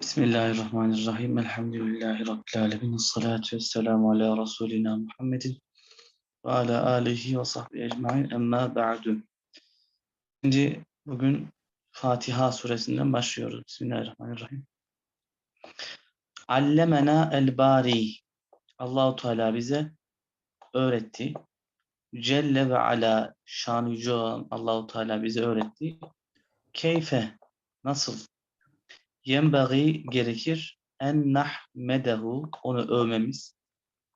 Bismillahirrahmanirrahim. Elhamdülillahi Rabbil alemin. Salatu vesselamu ala Resulina Muhammedin ve ala alihi ve sahbihi ecmain. Emma ba'du. Şimdi bugün Fatiha suresinden başlıyoruz. Bismillahirrahmanirrahim. Allemena el bari. Allahu Teala bize öğretti. Celle ve ala şanı yüce olan Allahu Teala bize öğretti. Keyfe nasıl yenbagi gerekir en nahmedehu onu övmemiz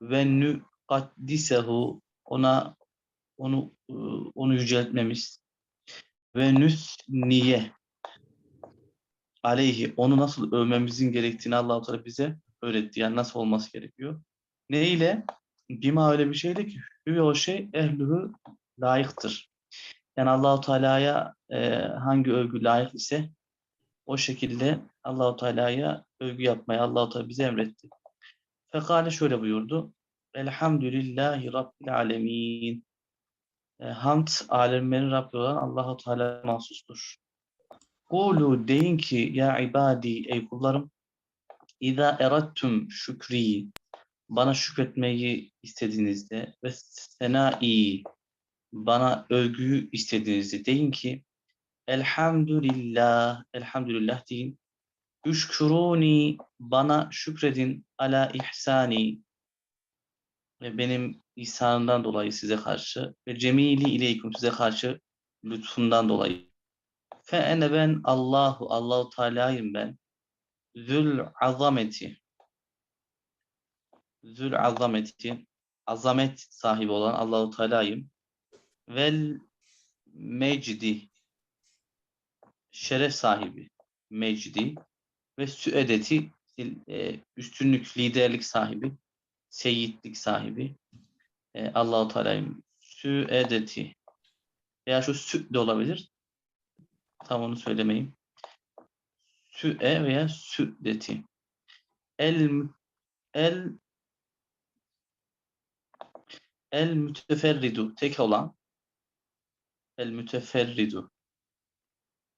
ve nukaddisehu ona onu ıı, onu yüceltmemiz ve nüsniye aleyhi onu nasıl övmemizin gerektiğini Allah-u Teala bize öğretti. Yani nasıl olması gerekiyor. Ne ile? Bima öyle bir şeydi ki ve o şey ehlühü layıktır. Yani Allahu Teala'ya e, hangi övgü layık ise o şekilde Allahu Teala'ya övgü yapmayı Allahu Teala bize emretti. Fekale şöyle buyurdu. Elhamdülillahi Rabbil alemin. E, hamd alemlerin Rabbi olan Allahu Teala mahsustur. Kulu deyin ki ya ibadi ey kullarım İza erattum şükri bana şükretmeyi istediğinizde ve senai bana övgüyü istediğinizde deyin ki Elhamdülillah, elhamdülillah deyin. Üşküruni, bana şükredin ala ihsani ve benim ihsanından dolayı size karşı ve cemili ileykum size karşı lütfundan dolayı. Fe ene ben Allahu, Allahu Teala'yım ben. Zül azameti. Zül azameti. Azamet sahibi olan Allahu Teala'yım. Vel mecdi şeref sahibi, mecdi ve süedeti e, üstünlük, liderlik sahibi, seyitlik sahibi e, Allahu Teala'yım süedeti veya şu sü de olabilir. Tam onu söylemeyeyim. Süe veya südeti. El el el müteferridu tek olan el müteferridu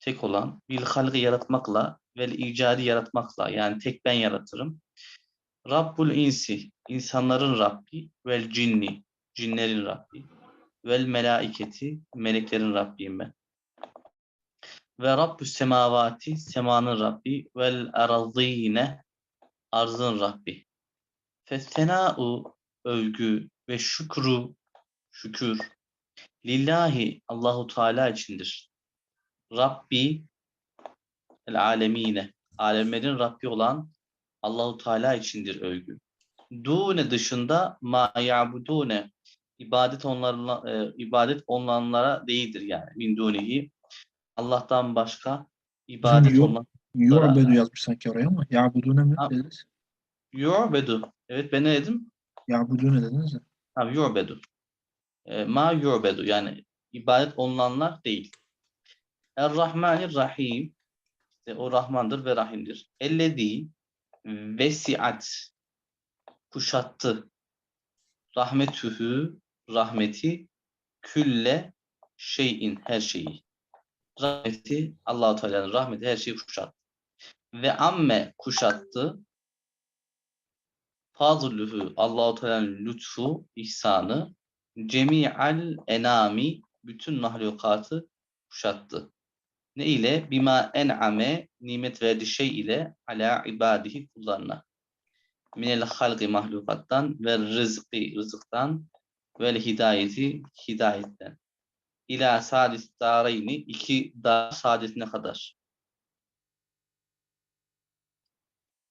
tek olan bil halgı yaratmakla vel icadi yaratmakla yani tek ben yaratırım. Rabbul insi insanların Rabbi vel cinni cinlerin Rabbi vel melaiketi meleklerin Rabbiyim ben. Ve Rabbü semavati semanın Rabbi vel arazine arzın Rabbi. Festena'u övgü ve şükru şükür lillahi Allahu Teala içindir. Rabbi el alemine alemlerin Rabbi olan Allahu Teala içindir övgü. Dune dışında ma ya'budune ibadet onlarla e, ibadet onlanlara değildir yani min dunihi Allah'tan başka ibadet olan Yu'bedu yazmış sanki oraya ama Ya'budune mi dediniz? yu'bedu. Evet ben ne dedim? Ya'budune dediniz ya. Ha yu'bedu. E, ma yu'bedu yani ibadet olunanlar değil. Er-Rahmanir-Rahim işte o Rahmandır ve Rahim'dir. Ellezî vesiat kuşattı rahmetühü rahmeti külle şeyin her şeyi. Rahmeti Allahu Teala'nın rahmeti her şeyi kuşattı. Ve amme kuşattı fazlühü Allahu Teala'nın lütfu, ihsanı cemi'al enami bütün mahlukatı kuşattı. Ne ile? Bima en'ame nimet verdiği şey ile ala ibadihi kullarına. Minel halqi mahlukattan ve rızkı rızıktan ve hidayeti hidayetten. İla sadis dareyni iki dar saadetine kadar.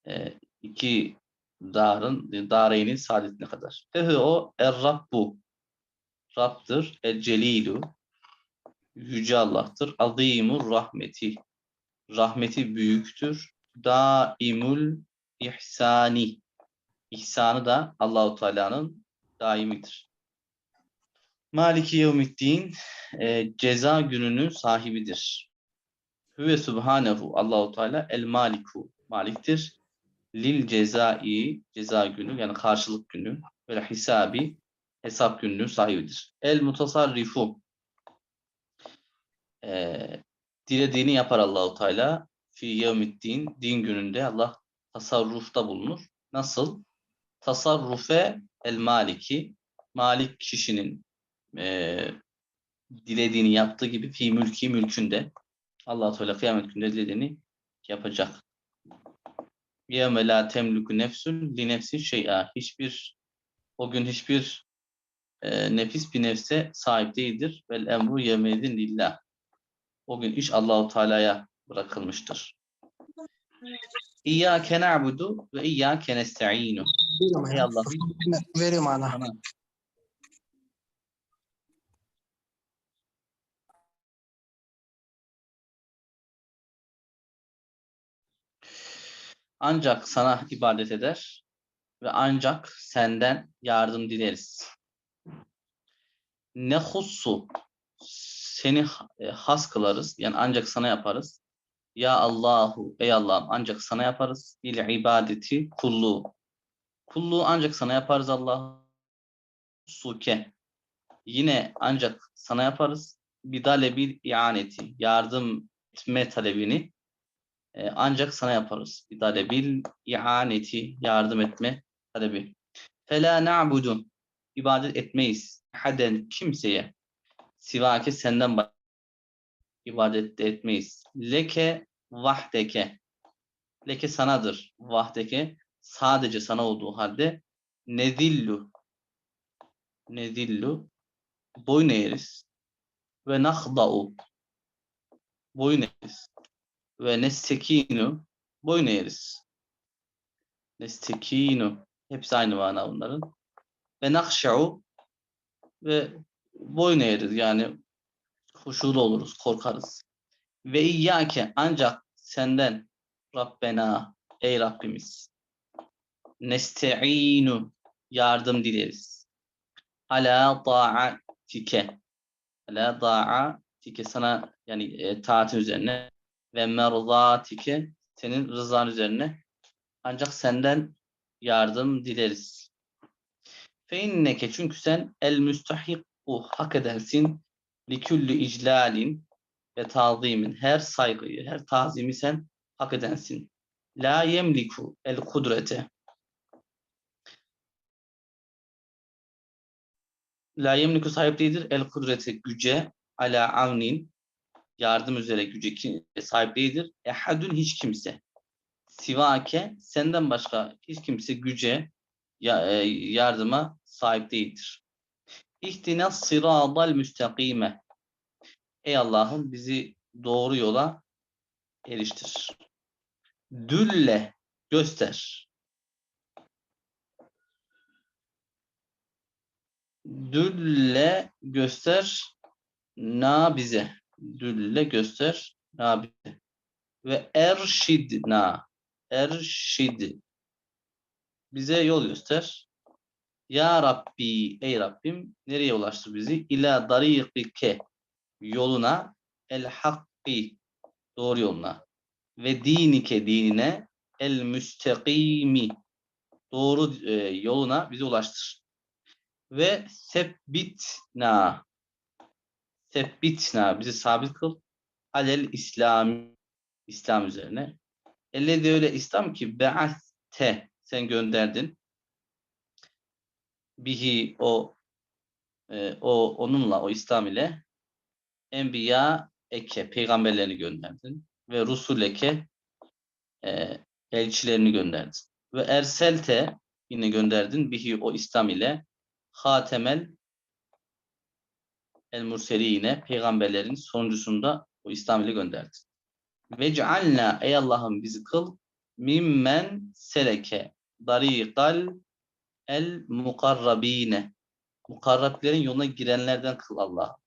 Ee, iki darın dareynin saadetine kadar. Fehu o er Rabbu. Rab'dır. El Celilu. Yüce Allah'tır. Azimur rahmeti. Rahmeti büyüktür. Daimul ihsani. İhsanı da Allahu Teala'nın daimidir. Maliki yevmiddin e, ceza gününün sahibidir. Hüve subhanehu Allahu Teala el maliku maliktir. Lil cezai ceza günü yani karşılık günü ve hisabi hesap gününün sahibidir. El mutasarrifu e, dilediğini yapar Allahu Teala. fi yevmiddin din gününde Allah tasarrufta bulunur. Nasıl? Tasarrufe el maliki malik kişinin eee, dilediğini yaptığı gibi fi mülki mülkünde Allah Teala kıyamet gününde dilediğini yapacak. La temliku nefsün li nefsin şey'a. Hiçbir o gün hiçbir e, nefis bir nefse sahip değildir. Vel emru yevmedin lillah. O gün iş Allahu Teala'ya bırakılmıştır. İyyâke na'budu ve iyyâke nesta'inu. Ey. Allah. Veriyorum ana. Ancak sana ibadet eder ve ancak senden yardım dileriz. Ne hussu seni e, has kılarız yani ancak sana yaparız. Ya Allahu ey Allah'ım ancak sana yaparız. İl ibadeti kulluğu. Kulluğu ancak sana yaparız Allah. Suke. Yine ancak sana yaparız. Bidale bil ianeti. Yardım etme talebini e, ancak sana yaparız. Bidale bil ianeti. Yardım etme talebi. Fela na'budu. İbadet etmeyiz. Haden kimseye. Sivake senden başka ibadet de etmeyiz. Leke vahdeke. Leke sanadır. Vahdeke sadece sana olduğu halde nedillu. Nedillu. Boyun eğeriz. Ve nahda'u. Boyun eğeriz. Ve nestekinu. Boyun eğeriz. Nestekinu. Hepsi aynı mana bunların. Ve nakşa'u. Ve boyun eğeriz. Yani huşulu oluruz, korkarız. Ve iyyake ancak senden Rabbena ey Rabbimiz neste'inu yardım dileriz. Ala ta'atike ala ta'atike sana yani e, taatin üzerine ve merzatike senin rızan üzerine ancak senden yardım dileriz. Fe inneke çünkü sen el müstahikku hak edensin likülli iclalin ve tazimin her saygıyı, her tazimi sen hak edensin. La yemliku el kudrete. La yemliku sahip değildir el kudrete güce ala avnin yardım üzere güce sahip değildir. Ehadun hiç kimse. Sivake senden başka hiç kimse güce ya- e, yardıma sahip değildir. İhtina sıradal müstakime. Ey Allah'ım bizi doğru yola eriştir. Dülle göster. Dülle göster na bize. Dülle göster na bize. Ve erşidna. Erşid. Bize yol göster. Ya Rabbi, ey Rabbim nereye ulaştır bizi? İla darikike yoluna el hakki doğru yoluna ve dinike dinine el müstakimi doğru e, yoluna bizi ulaştır. Ve sebbitna sebbitna bizi sabit kıl alel İslam İslam üzerine. Elle öyle İslam ki be'aste sen gönderdin bihi o e, o onunla o İslam ile enbiya eke peygamberlerini gönderdin ve rusuleke e, elçilerini gönderdin ve erselte yine gönderdin bihi o İslam ile hatemel el murseline peygamberlerin sonuncusunda o İslam ile gönderdin. Ve cealna ey Allah'ım bizi kıl mimmen seleke dariqal el mukarrabine mukarrablerin yoluna girenlerden kıl Allah.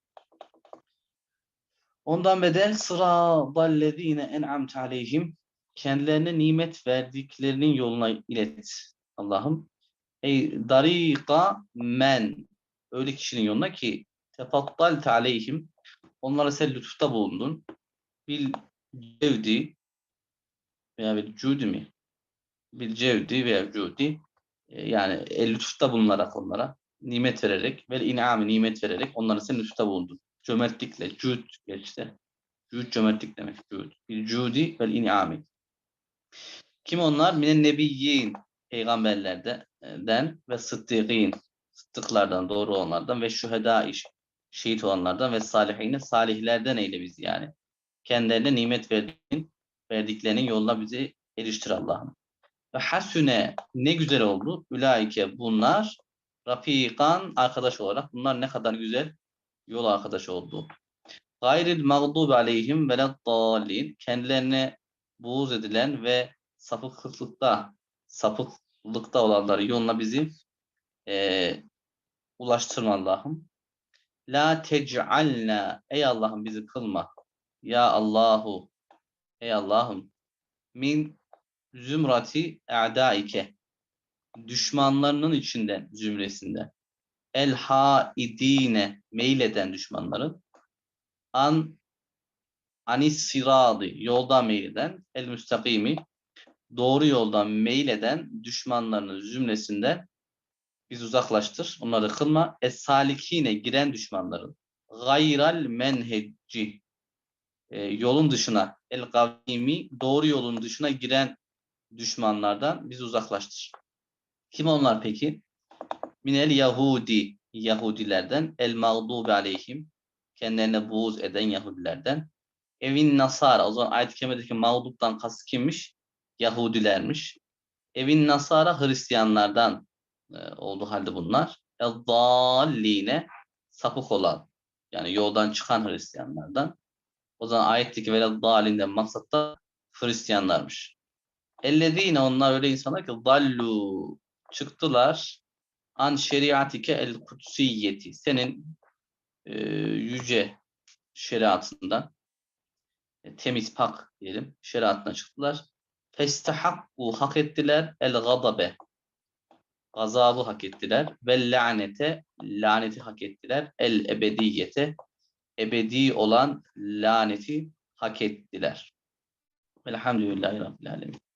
Ondan bedel sıradallezine en'amte aleyhim kendilerine nimet verdiklerinin yoluna ilet Allah'ım. Ey dariqa men öyle kişinin yoluna ki tefaddal aleyhim onlara sen lütufta bulundun. Bil cevdi veya bil cudi mi? Bil cevdi veya cudi yani el lütufta bulunarak onlara nimet vererek ve inamı nimet vererek onlara sen lütufta bulundun. Cömertlikle, cüd işte Cud cömertlik demek. Cud. Bil cudi vel in'ami. Kim onlar? Minen nebiyyin. Peygamberlerden ve sıddıkîn. Sıddıklardan, doğru olanlardan ve şühedâ iş. Şehit olanlardan ve salihine salihlerden eyle bizi yani. Kendilerine nimet verdiğin, verdiklerinin yoluna bizi eriştir Allah'ım. Ve hasüne ne güzel oldu. Ülaike bunlar rafikan arkadaş olarak. Bunlar ne kadar güzel yol arkadaşı oldu. Gayril mağdubi aleyhim ve dallin. Kendilerine buğz edilen ve sapıklıkta sapıklıkta olanları yoluna bizi eee ulaştırma Allah'ım. La tec'alna ey Allah'ım bizi kılma. Ya Allahu ey Allah'ım min zümrati a'daike düşmanlarının içinden zümresinden el haidine meyleden düşmanların an anis siradi yoldan meyleden el müstakimi doğru yoldan meyleden düşmanlarının zümresinden biz uzaklaştır. Onları kılma. Es salikine giren düşmanların gayral menhecci e, yolun dışına el kavimi doğru yolun dışına giren düşmanlardan biz uzaklaştır. Kim onlar peki? Minel Yahudi Yahudilerden el mağdubi aleyhim kendilerine buğz eden Yahudilerden evin Nasara o zaman ayet-i kerimedeki mağduptan kast kimmiş? Yahudilermiş. Evin Nasara Hristiyanlardan e, olduğu halde bunlar. El sapık olan yani yoldan çıkan Hristiyanlardan. O zaman ayetteki ve dalinden maksat da Hristiyanlarmış. Ellezine onlar öyle insanlar ki dallu çıktılar an şeriatike el kutsiyeti senin e, yüce şeriatından e, temiz pak diyelim şeriatına çıktılar. Festahakku hak ettiler el gadabe gazabı hak ettiler ve lanete laneti hak ettiler el ebediyete ebedi olan laneti hak ettiler. Velhamdülillahi Rabbil Alemin.